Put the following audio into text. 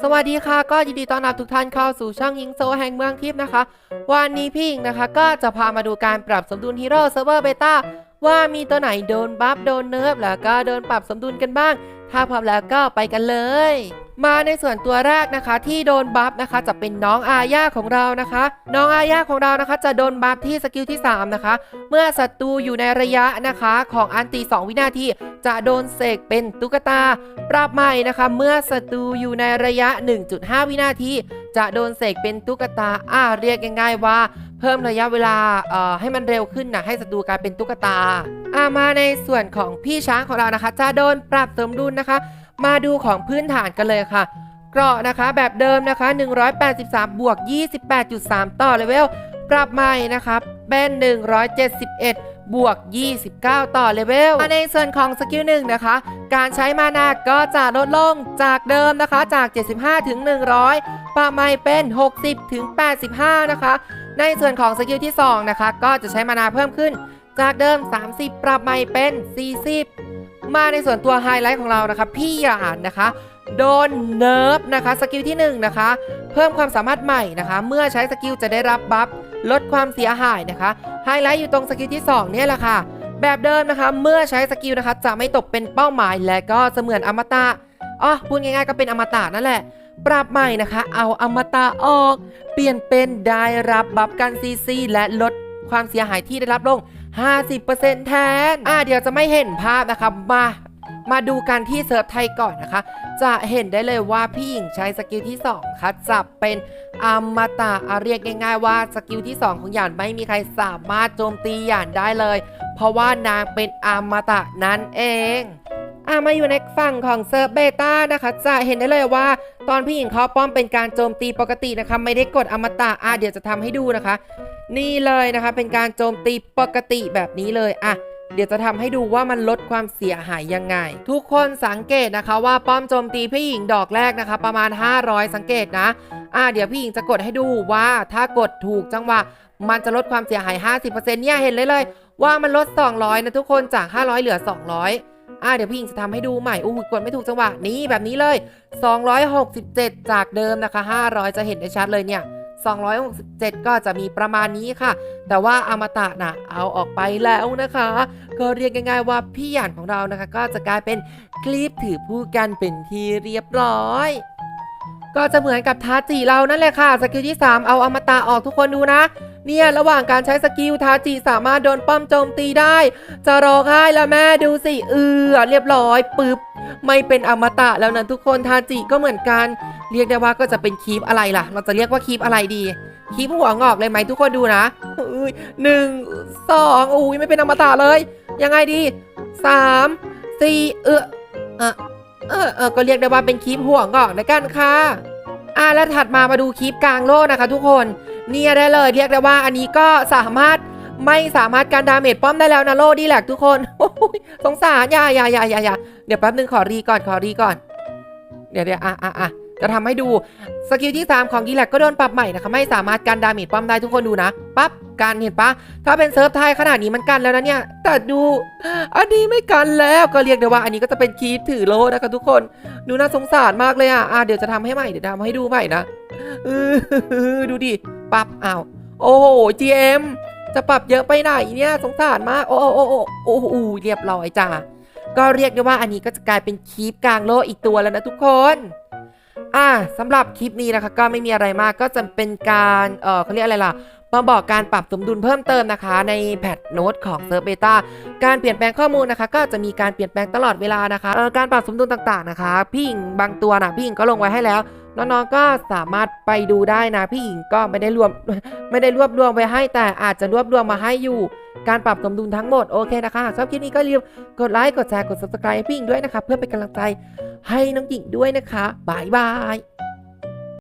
สวัสดีค่ะก็ยินดีต้อนรับทุกท่านเข้าสู่ช่องยิงโซแห่งเมืองทิพย์นะคะ วันนี้พี่อิงนะคะก็จะพามาดูการปรับสมดุลฮีโร่เซิร์ฟเวอร์เบต้าว่ามีตัวไหนโดนบัฟโดนเนิร์ฟแล้วก็โดนปรับสมดุลกันบ้าง ถ้าพร้อมแล้วก็ไปกันเลย มาในส่วนตัวแรกนะคะ ที่โดนบัฟนะคะ จะเป็นน้องอาญาของเรานะคะ น้องอาญาของเรานะคะ จะโดนบัฟที่สกิลที่ 3 นะคะ เมื่อศัตรูอยู่ในระยะนะคะของอันตี 2 วินาที จะโดนเสกเป็นตุ๊กตา ปรับใหม่นะคะ เมื่อศัตรูอยู่ในระยะ 1.5 วินาที จะโดนเสกเป็นตุ๊กตาอ่าเรียกง่ายๆว่าเพิ่มระยะเวลาเอ่อให้มันเร็วขึ้นนะให้ศัตรูกลายเป็นตุ๊กตาอ่ามาในส่วนของพี่ช้างของเรานะคะ จะโดนปรับสมดุลนะคะ มาดูของพื้นฐานกันเลยค่ะ เกราะนะคะแบบเดิมนะคะ 183 บวก 28.3 ต่อเลเวล ปรับใหม่นะคะเป็น 171 บวก 29 ต่อเลเวลในส่วนของสกิลหนึ่งนะคะ การใช้มานาก็จะลดลงจากเดิมนะคะจาก 75 ถึง 100 ปรับใหม่เป็น 60 ถึง 85 นะคะ ในส่วนของสกิลที่2นะคะ ก็จะใช้มานาเพิ่มขึ้น จากเดิม 30 ปรับใหม่เป็น 40 มาในส่วนตัวไฮไลท์ของเรานะคะพี่หยานนะคะโดนเนิร์ฟนะคะสกิลที่1นะคะเพิ่มความสามารถใหม่นะคะ เมื่อใช้สกิลจะได้รับบัฟลดความเสียหายนะคะไฮไลท์อยู่ตรงสกิลที่2เนี่ยแหละค่ะ แบบเดิมนะคะ เมื่อใช้สกิลนะคะจะไม่ตกเป็นเป้าหมายและก็เสมือนอมตะอ๋อพูดง่ายๆก็เป็นอมตะนั่นแหละ ปรับใหม่นะคะ เอาอมตะออก เปลี่ยนเป็นได้รับบัฟกันซีซีและลดความเสียหายที่ได้รับลง 50%แทน อ่าเดี๋ยวจะไม่เห็นภาพนะคะมา มาดูกันที่เซิร์ฟไทยก่อนนะคะ จะเห็นได้เลยว่าพี่หญิงใช้สกิลที่2ค่ะจะเป็นอมตะเรียกง่ายๆว่าสกิลที่ 2 ของหยานไม่มีใครสามารถโจมตีหยานได้เลย เพราะว่านางเป็นอมตะนั่นเองอะมาอยู่ในฝั่งของเซิร์ฟเบต้านะคะ จะเห็นได้เลยว่า ตอนพี่หญิงเขาป้อมเป็นการโจมตีปกตินะคะ ไม่ได้กดอมตะอะเดี๋ยวจะทำให้ดูนะคะ นี่เลยนะคะเป็นการโจมตีปกติแบบนี้เลยอะเดี๋ยวจะทำให้ดูว่ามันลดความเสียหายยังไง ทุกคนสังเกตนะคะว่าป้อมโจมตีพี่หญิงดอกแรกนะคะ ประมาณ 500 สังเกตนะอ่าเดี๋ยวพี่หญิงจะกดให้ดูว่าถ้ากดถูกจังหวะมันจะลดความเสียหาย 50%เนี่ยเห็นเลยเลย ว่ามันลด 200 นะทุกคนจาก 500 เหลือ 200อ่าเดี๋ยวพี่หญิงจะทำให้ดูใหม่อู้หูกดไม่ถูกจังหวะนี้แบบนี้เลย 267 จากเดิมนะคะ 500 จะเห็นได้ชัดเลยเนี่ย 267 ก็จะมีประมาณนี้ค่ะ แต่ว่าอมตะนะเอาออกไปแล้วนะคะ ก็เรียกง่ายๆว่าพี่หยานของเรานะคะ ก็จะกลายเป็นคลิปถือผู้กันเป็นที่เรียบร้อยก็จะเหมือนกับทาจิเรานั่นแหละค่ะ สกิลที่ 3 เอาอมตะออกทุกคนดูนะ เนี่ยระหว่างการใช้สกิลทาจิสามารถโดนป้อมโจมตีได้ จะร้องไห้แล้วแม่ดูสิเออเรียบร้อยปึ๊บไม่เป็นอมตะแล้วนะทุกคนทาจิก็เหมือนกัน เรียกได้ว่าก็จะเป็นคีปอะไรล่ะ เราจะเรียกว่าคีปอะไรดีคีปหัวงอกเลยไหมทุกคนดูนะหนึ่งสองอุ้ยไม่เป็นอมตะเลย ยังไงดีสามสี่เออเออเออเออก็เรียกได้ว่าเป็นคีปหัวงอกแล้วกันค่ะอะแล้วถัดมามาดูคีปกลางโลกนะคะ ทุกคน เนี่ยได้เลยเรียกได้ว่าอันนี้ก็สามารถไม่สามารถการดาเมจป้อมได้แล้วนะโลดีแหลกทุกคนสงสารอย่าอย่าอย่าอย่าอย่าเดี๋ยวแป๊บนึงขอรีก่อนขอรีก่อน เดี๋ยวเดี๋ยวอะอะอะจะทำให้ดูสกิลที่ 3 ของดีแลกก็โดนปรับใหม่นะคะไม่สามารถกันดาเมจป้อมได้ทุกคนดูนะปั๊บกันเห็นปะถ้าเป็นเซิร์ฟไทยขนาดนี้มันกันแล้วนะเนี่ย แต่ดู อันนี้ไม่กันแล้วก็เรียกได้ว่า อันนี้ก็จะเป็นคีปถือโลนะคะทุกคนดูน่าสงสารมากเลยอะอะเดี๋ยวจะทำให้ใหม่เดี๋ยวทำให้ดูใหม่นะเออดูดิ ปั๊บอ้าวโอ้โห GM จะปรับเยอะไปไหนเนี่ยสงสารมากโอ้โอ้โอ้โอ้โอ้เรียบร้อยจ้าก็เรียกได้ว่าอันนี้ก็จะกลายเป็นคลิปกลางโลกอีกตัวแล้วนะทุกคนอ่าสำหรับคลิปนี้นะคะก็ไม่มีอะไรมากก็จะเป็นการเออเขาเรียกอะไรล่ะมาบอกการปรับสมดุลเพิ่มเติมนะคะ ในแพทโน้ตของเซิร์ฟเบต้าการเปลี่ยนแปลงข้อมูลนะคะ ก็จะมีการเปลี่ยนแปลงตลอดเวลานะคะการปรับสมดุลต่างๆนะคะ พี่หญิงบางตัวนะพี่หญิงก็ลงไว้ให้แล้ว น้องๆก็สามารถไปดูได้นะพี่หญิงก็ไม่ได้รวมไม่ได้รวบรวมไว้ให้ แต่อาจจะรวบรวมมาให้อยู่ การปรับสมดุลทั้งหมดโอเคนะคะชอบคลิปนี้ก็รีบกดไลค์กดแชร์กด subscribe ให้พี่หญิงด้วยนะคะเพื่อเป็นกำลังใจให้น้องหญิงด้วยนะคะบายบาย